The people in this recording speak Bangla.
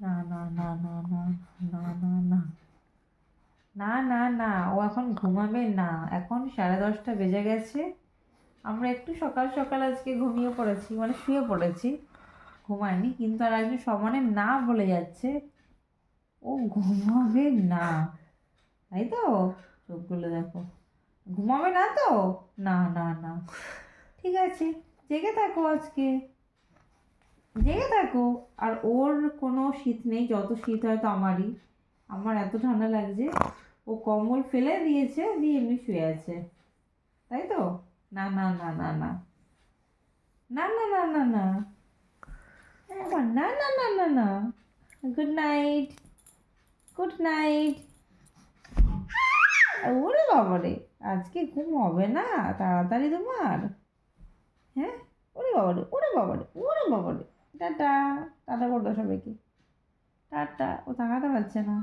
না না না না না না না না। না না না, ও এখন ঘুমাবে না। এখন সাড়ে দশটা বেজে গেছে। আমরা একটু সকাল সকাল আজকে ঘুমিয়ে পড়েছি মানে শুয়ে পড়েছি। ঘুমায়নি, কিন্তু আর একজন সমানে না বলে যাচ্ছে। ও ঘুমাবে না। তাই তো? চোখগুলো দেখো। ঘুমাবে না তো? না না না। ঠিক আছে, জেগে থাকো আজকে। জেগে থাকো আর ওর কোনো শীত নেই, যত শীত হয়তো আমারই। আমার এত ঠান্ডা লাগছে, ও কম্বল ফেলে দিয়েছে, দিয়ে এমনি শুয়ে আছে। তাই তো? না না না না না। না না না না না। না না না না না। গুড নাইট গুড নাইট ওরে বাবারে, আজকে ঘুম হবে না, তাড়াতাড়ি তোমার। হ্যাঁ? ওরে বাবারে ওরে বাবারে ওরে বাবারে। টাটা টাটা দাও সবাইকে। টাটা ও তাকাতে পারছে না।